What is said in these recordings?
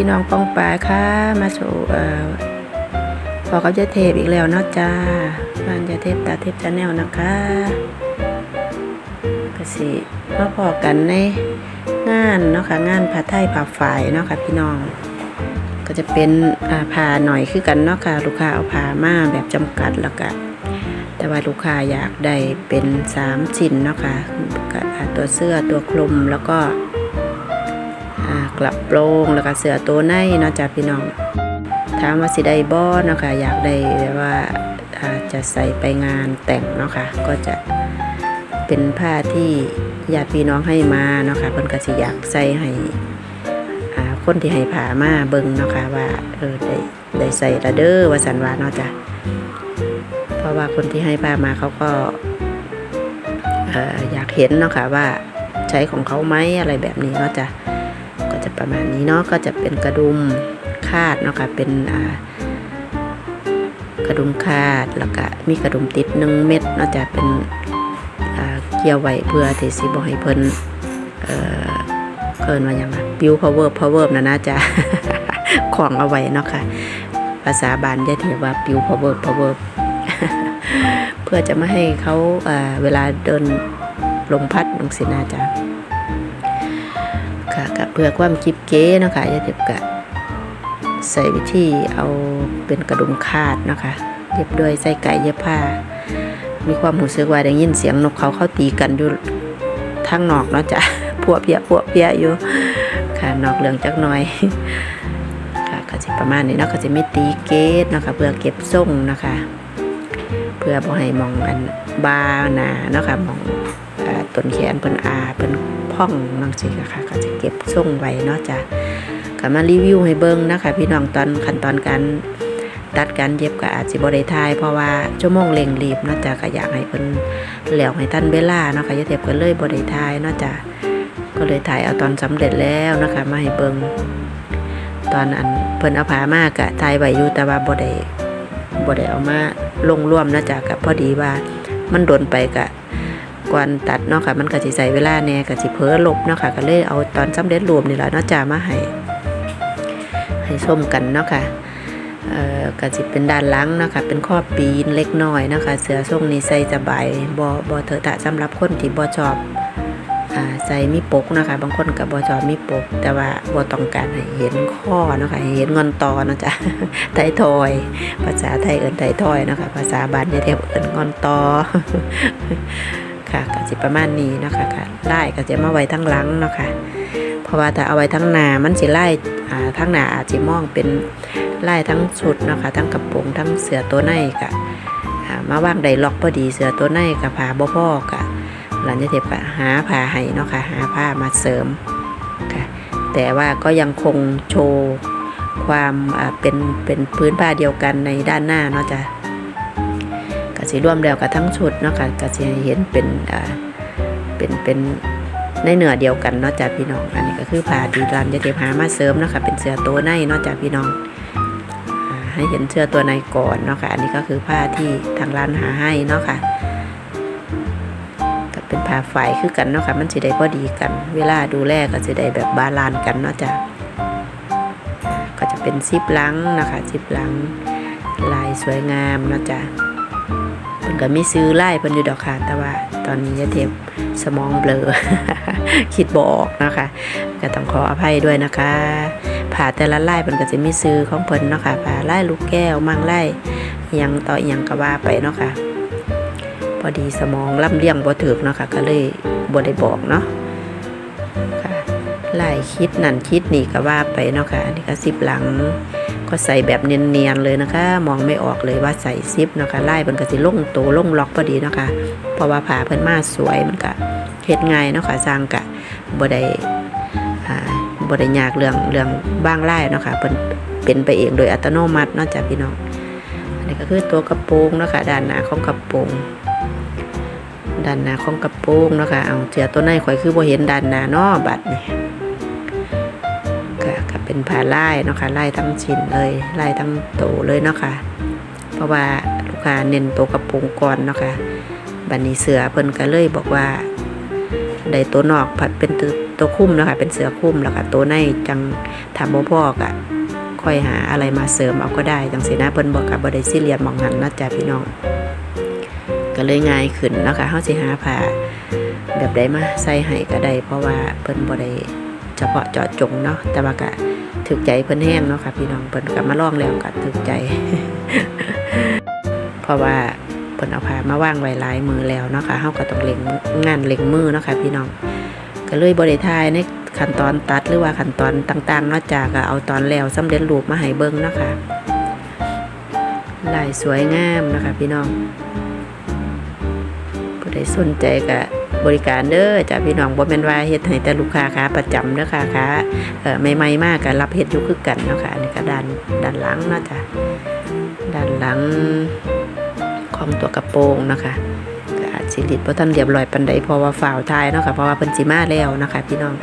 สวัสดีค่ะพี่น้องป้องปลายค่ะมาโชว์เอ่อพอกับยายเทพอีกแล้วเนาะจ้าบ้านยายเทพตาเทพชาแนลนะคะก็สิมาพอกันในงานเนาะค่ะงานผ้าไทยผ้าฝ่ายเนาะค่ะพี่น้อง ก็จะเป็นอ่าผ้าหน่อยคือกันเนาะค่ะลูกค้าเอาผ้ามาแบบจำกัดแล้วก็แต่ว่าลูกค้าอยากได้เป็นสามชิ้นเนาะค่ะก็อ่าตัวเสื้อตัวคลุมแล้วก็ กลับโปรงแล้วก็เสือตัวในเนาะจ้ะพี่น้อง ถามว่าสิได้บ่เนาะค่ะอยากได้แบบว่าจะใส่ไปงานแต่งเนาะค่ะก็จะเป็นผ้าที่ญาติพี่น้องให้มาเนาะค่ะเพิ่นก็สิอยากใส่ให้คนที่ให้ผ้ามาเบิ่งเนาะค่ะว่าเออได้ได้ใส่ละเด้อว่าสันวาเนาะจ้ะเพราะว่าคนที่ให้ผ้ามาเขาก็เอ่อยากเห็นเนาะค่ะว่าใช้ของเขาไหมอะไรแบบนี้เนาะจ้ะ ประมาณนี้เนาะก็จะเป็นกระดุมคาดเนาะค่ะเป็นกระดุมคาดแล้วก็มีกระดุมติดหนึ่งเม็ดนาะจะเป็นเกี่ยวไว้เพื่อที่สิบ่ให้เพิ่นเอ่อเพิ่นว่าหยังไงบิวพาวเวอร์พาวเวอร์นะนะจ๊ะของเอาไว้เนาะค่ะภาษาบาลจะเรียว่าปิวพาวเวอร์พาวเวอร์เพื่อจะไม่ให้เขาอ่าเวลาเดินลมพัดลงสินาจ๊ะ ค่ะกับเพื่อความคิบเก๋เนาะคะอย่าเด็บกะใส่วิธีเอาเป็นกระดุมคาดเนาะคะเย็บด้วยไส้ไก่เย็บผ้า มีความหูสึกว่าได้ยินเสียงนกเขาเข้าตีกันอยู่ทางนอกเนาะจ้ะพวกเพียพวกเพียอยู่ค่ะนอกเรื่องจักหน่อยค่ะก็จะประมาณนี้เนาะก็จะไม่ตีเกตเนาะคะเพื่อเก็บส่งนะคะ เพื่อบ่ให้มองอันบาหนาเนาะค่ะมอง นแขนเพิ่นอาเพิ่นพ่องนังสิค่ะก็จะเก็บส่งไว้เนาะจ้ะก็มารีวิวให้เบิ่งนะคะพี่น้องตอนขั้นตอนการตัดการเย็บก็อาจสิบ่ได้ทาย เพราะว่าชั่วโมงเร่งรีบเนาะจ้ะก็อยากให้เพิ่นแล้วให้ทันเวลาเนาะค่ะอยาเทบก็เลยบ่ได้ทายเนาะจ้ะก็เลยถ่ายเอาตอนสำเร็จแล้วนะคะมาให้เบิ่งตอนอันเพิ่นเอาผามากะถ่ายไว้อยู่แต่ว่าบ่ได้บ่ได้เอามาลงร่วมนะจ๊ะกับพอดีว่ามันโดนไปกะ ก่อนตัดเนาะค่ะ มันก็สิใส่เวลาแน่ก็สิเพ้อลบเนาะค่ะ ก็เลยเอาตอนสำเร็จรูปนี่แหละเนาะจ้ะมาให้ให้ชมกันเนาะค่ะเอ่อก็สิเป็นด้านหลังเนาะค่ะเป็นข้อปีนเล็กน้อยเนาะค่ะเสื้อทรงนี้ใส่สบายบ่บ่เถอะทะสำหรับคนที่บ่ชอบอ่าใส่มีปกเนาะค่ะบางคนก็บ่ชอบมีปก แต่ว่าบ่ต้องการให้เห็นข้อเนาะค่ะเห็นงอนตอเนาะจ้ะไทยทอย ภาษาไทยเอินไทยทอยเนาะคะภาษาบ้านยายเทพเอินงอนตอ ค่ะก็สิประมาณนี้เนาะคะค่ะไล่ก็จะมาไว้ทั้งหลังเนาะค่ะเพราะว่าถ้าเอาไว้ทั้งหน้ามันสิไล่ทั้งหน้าอาจจะมองเป็นไล่ทั้งชุดเนาะค่ะทั้งกระโปรงทั้งเสื้อตัวในกะมาว่างไดล็อกพอดีเสื้อตัวในกับผ้าบ่พอกะหลังยายเทพก็หาผ้าให้เนาะค่ะหาผ้ามาเสริมค่ะแต่ว่าก็ยังคงโชว์ความเป็นเป็นพื้นผ้าเดียวกันในด้านหน้าเนาะจ้ะ สีรวมแล้วกับทั้งชุดเนาะค่ะก็สีเห็นเป็นอ่าเป็นเป็นในเนื้อเดียวกันเนาะจ้ะพี่น้อง อันนี้ก็คือผ้าดีรันจะเก็บหามาเสริมเนาะค่ะเป็นเสื้อตัวในเนาะจ้ะพี่น้องอให้เห็นเสื้อตัวในก่อนเนาะค่ะอันนี้ก็คือผ้าที่ทางร้านหาให้เนาะค่ะก็เป็นผ้าฝ่ายคือกันเนาะค่ะมันสิได้พอดีกัน เวลาดูแลก็สิได้แบบบาลานกันเนาะจ้ะก็จะเป็นซิปลังนะคะซิปลังลายสวยงามนะจ๊ะ พิ่นก็มีซื้อไล่เพิ่นอยู่ดอกค่ะ แต่ว่าตอนนี้ยะเทปสมองเบลอ คิดบออกนะคะก็ต้องขออภัยด้วยนะคะผ่าแต่ละไล่เพิ่นก็จะมีซื้อของเพิ่นเนาะค่ะผ่าไล่ลูกแก้วมั่งไล่ยังต่ออิหยังก็ว่าไปเนาะค่ะพอดีสมองล่ำเลี่ยงบ่ถึกเนาะค่ะก็เลยบ่ได้บอกเนาะค่ะไล่คิดนั่นคิดนี่ก็ว่าไปเนาะค่ะอันนี่ก็ซิปหลัง ก็ใส่แบบเนียนๆเลยนะคะ มองไม่ออกเลยว่าใส่ซิปนะคะไล่มันก็สิล่งโตล่งล็อกพอดีนะคะเพราะว่าผ่าเพิ่นมาสวยมันก็เฮ็ดง่ายเนาะค่ะสร้างกะบ่ได้บ่ได้ยากเรื่องเรื่องบ้างไล่เนาะค่ะเพิ่นเป็นไปเองโดยอัตโนมัติเนาะจ้ะพี่น้องอันนี้ก็คือตัวกระโปรงเนาะค่ะด้านหน้าของกระโปรงด้านหน้าของกระโปรงเนาะค่ะเอาเสือตัวไหนข่อยคือบ่เห็นด้านหน้าเนาะบัดนี่ ก็ก็เป็นผ้าลายเนาะค่ะลายทั้งชิ้นเลยลายทั้งโตเลยเนาะค่ะ เพราะว่าลูกค้าเน้นโตวกระโปรงก่อนเนาะค่ะบันนี้เสือเพิ่นก็เลยบอกว่าได้ตัวนอกผัดเป็นตัวตัวคุ้มเนาะคะเป็นเสือคุ้มแล้วก็ตัวในจังทำบ่พอกะค่อยหาอะไรมาเสริมเอาก็ได้จังสินะเพิ่นบอกกับบ่ได้ซีเรียสมองหันนะจ๊ะพี่น้อง ก็เลยง่ายขึ้นเนาะคะเฮาสิหาผ้าแบบใดมาใส่ให้ก็ได้เพราะว่าเพิ่นบ่ได้ เฉพาะเจาะจงเนาะแต่ว่าก็ถึกใจเพิ่นแห้งเนาะค่ะพี่น้องเพิ่นก็มาลองแล้วก็ถึกใจ เพราะว่าเพิ่นเอาผ้ามาว่างไว้หลายมือแล้วเนาะค่ะเฮาก็ต้องเล็งงานเล็งมือเนาะค่ะพี่น้อง ก็เลยบ่ได้ทายในขั้นตอนตัดหรือว่าขั้นตอนต่างๆนาะจากก็เอาตอนแล้วสำเร็จรูปมาให้เบิ่งเนาะค่ะลายสวยงามนะคะพี่น้องผู้ใดสนใจก็ บริการเด้อจ้ะพี่น้องบ่แม่นว่าเฮ็ดให้แต่ลูกค้าค้าประจำเด้อค่ะค้าเอ่อใหม่ๆมากก็รับเฮ็ดอยู่คือกันเนาะค่ะอันนี้ก็ด้านด้านหลังเนาะจ้ะด้านหลังของตัวกระโปรงนะคะก็อาจสิริดบ่ทันเรียบร้อยปานใดเพราะว่าฝ่าวทายเนาะค่ะเพราะว่าเพิ่นสิมาแล้วนะคะ พี่น้อง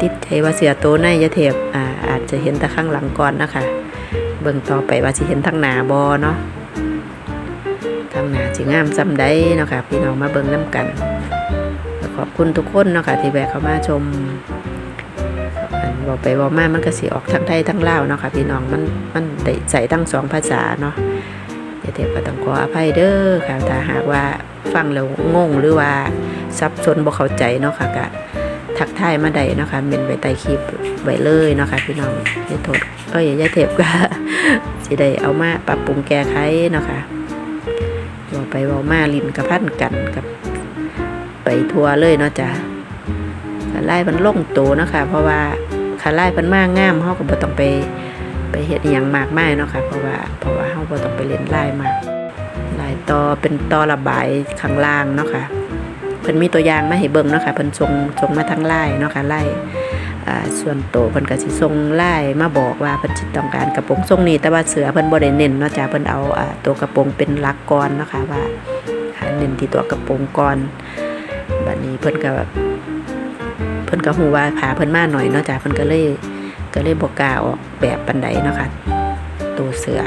ติดใจว่าเสือโตในยะเทพอ่าอาจจะเห็นแต่ข้างหลังก่อนนะคะ เบิ่งต่อไปว่าสิเห็นทางหน้าบ่เนาะ ทางหน้าสิงามซ้ำได้เนาะค่ะพี่น้องมาเบิ่งน้ำกัน ขอบคุณทุกคนเนาะค่ะที่แวะเข้ามาชมบอกไปบอกมามันก็สิออกทั้งไทยทั้งลาวเนาะค่ะพี่น้องมันมันได้ใส่ทั้งสองภาษาเนาะเดี๋ยวเทพก็ต้องขออภัยเด้อค่ะถ้าหากว่าฟังแล้วงงหรือว่าซับซ้อนบ่เข้าใจเนาะค่ะก็ทักทายมาได้เนาะค่ะเมนไว้ใต้คลิปไว้เลยเนาะค่ะพี่น้องอย่าโทษเอ้ยอย่าเทพก็สิได้เอามาปรับปรุงแก้ไขเนาะค่ะ เว่าไปเว่ามาลินกับพันกันกับไปทัวร์เลยเนาะจ้ะขาไล่มันล่งโตนะคะ เพราะว่าขาไล่มันมากงามเฮาก็บ่ต้องไปไปเฮ็ดอหยังมากมายเนาะค่ะเพราะว่าเพราะว่าเฮาบ่ต้องไปเล่นไล่มากลายตอเป็นตอระบายข้างล่างเนาะค่ะเพิ่นมีตัวอย่างมาให้เบิ่งเนาะค่ะเพิ่นส่งส่งมาทางไล่เนาะค่ะไล่ ส่วนโตเพิ่นก็สิส่งไล่มาบอกว่าเพิ่นสิต้องการกระโปรงทรงนี้แต่ว่าเสือเพิ่นบ่ได้เน้นเนาะจ้ะเพิ่นเอาตัวกระโปรงเป็นลักก่อนเนาะค่ะว่าเน้นที่ตัวกระโปรงก่อนบัดนี้เพิ่นก็เพิ่นก็ฮู้ว่าผาเพิ่นมาหน่อยเนาะจ้ะเพิ่นก็เลยก็เลยบ่กล้าออกแบบปานใดเนาะค่ะตัวเสือ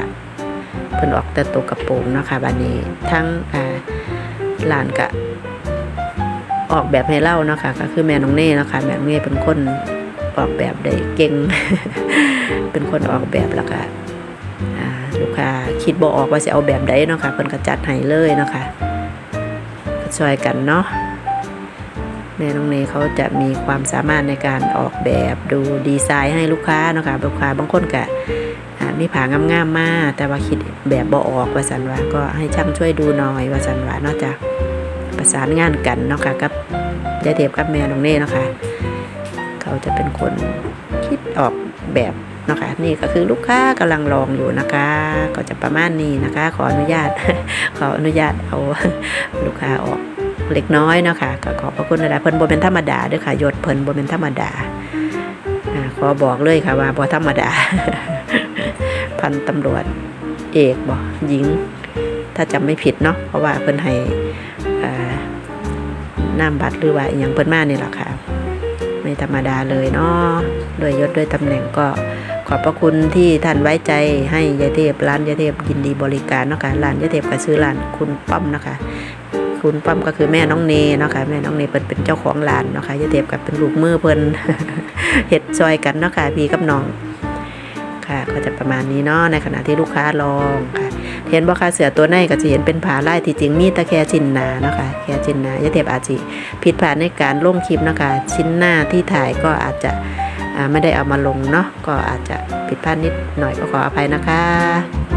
เพิ่นออกแต่ตัวกระโปรงเนาะค่ะบัดนี้ทั้งอ่าหลานก็ออกแบบให้เล่าเนาะค่ะก็คือแม่น้องเน่เนาะค่ะแม่น้องเน่เป็นคน ออกแบบได้เก่ง เป็นคนออกแบบแล้วก็อ่าลูกค้าคิดบ่ออกว่าจะเอาแบบใดเนาะค่ะเพิ่นก็จัดให้เลยเนาะค่ะก็ช่วยกันเนาะแม่น้องเนเขาจะมีความสามารถในการออกแบบดูดีไซน์ให้ลูกค้าเนาะค่ะลูกค้าบางคนก็มีผางามๆมากแต่ว่าคิดแบบบ่ออกว่าสันว่าก็ให้ช่างช่วยดูหน่อยว่าสันว่านาะจ้ะประสานงานกันเนาะค่ะกับยายเทพกับแม่น้องเน่เนาะค่ะ เขาจะเป็นคนคิดออกแบบนะคะนี่ก็คือลูกค้ากำลังลองอยู่นะคะ ก็จะประมาณนี้นะคะ ขออนุญาต ขออนุญาตเอาลูกค้าออกเล็กน้อยเนาะคะก็ขอบพระคุณนะเพิ่นบ่เป็นธรรมดาด้วยค่ะยศเพิ่นบ่เป็นธรรมดาอขอบอกเลยค่ะว่าบ่ธรรมดา พันตำรวจเอกบ่หญิง ถ้าจำไม่ผิดเนาะเพราะว่าเพิ่นให้นามบัตรหรือว่าอย่างเพิ่นมานี่แหละค่ะ ไม่ธรรมดาเลยเนาะด้วยยศด้วยตำแหน่งก็ขอบพระคุณที่ท่านไว้ใจให้ยายเทพร้านยายเทพยินดีบริการเนาะค่ะร้านยายเทพก็ซื้อร้านคุณป้อมนะคะ คุณป้อมก็คือแม่น้องเนเนาะค่ะแม่น้องเนเพิ่นเป็นเจ้าของร้านเนาะค่ะยายเทพกับเป็นลูกมือเพิ่นเฮ็ดซอยกันเนาะค่ะพี่กับน้องค่ะ ก็จะประมาณนี้เนาะในขณะที่ลูกค้าลองค่ะ เห็นบ่คะเสือตัวในก็จะเห็นเป็นผาลายที่จริงมีตะแคชินนาเนาะค่ะแคชินนายายเทพอาจิผิดพลาดในการลงคลิปเนาะคะชิ้นหน้าที่ถ่ายก็อาจจะไม่ได้เอามาลงเนาะก็อาจจะผิดพลาดนิดหน่อยก็ขออภัยนะคะ